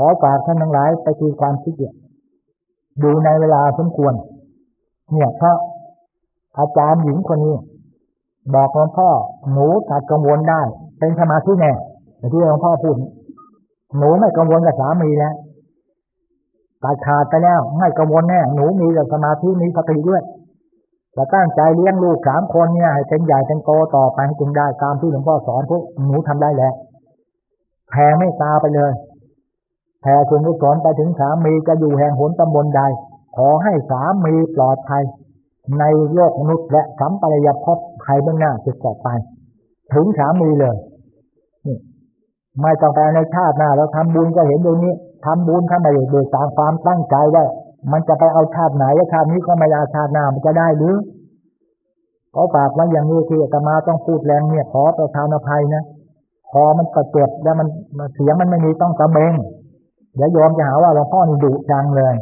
ขอฝากท่านทั้งหลายไปทีความคิดเดียดูในเวลาสมควร เนี่ยพระอาจารย์หญิงคนนี้ บอกหลวงพ่อหนูตัดกังวลได้ เป็นสมาธิแน่ที่หลวงพ่อพูดหนูไม่กังวลกับสามีแล้วตัดขาดไปแล้ว ไม่กังวลแน่หนูมีแต่สมาธิมีสติด้วยแต่ตั้งใจเลี้ยงลูกสามคนเนี่ยให้เป็นใหญ่เป็นโตต่อไปให้จึงได้ตามที่หลวงพ่อสอนพวกหนูทำได้แล้วแผ่ไม่ตาไปเลย แผ่ส่วนกุศลไปถึงสามีจะอยู่แห่งหนตำบลใด ขอให้สามีปลอดภัย ในโลกมนุษย์และสัมปรายภพใครเบื้องหน้าจะต่อไป ถึงสามีเลยไม่ต้องไปในชาติหน้าเราทำบุญก็เห็นตรงนี้ทำบุญถ้าไม่ได้โดยตามความตั้งใจว่ามันจะไปเอาชาติไหนชาตินี้ก็ไม่ได้ชาติหน้ามันจะได้หรือขอฝากไว้อย่างนี้ที่อาตมาต้องพูดแรงเนี่ยขอประทานอภัยนะพอมันกระเจ็บแล้วมันเสียงมันไม่มีต้องกระเบง เดี๋ยวยอมจะหาว่าหลวงพ่อนี่ดุจังเลย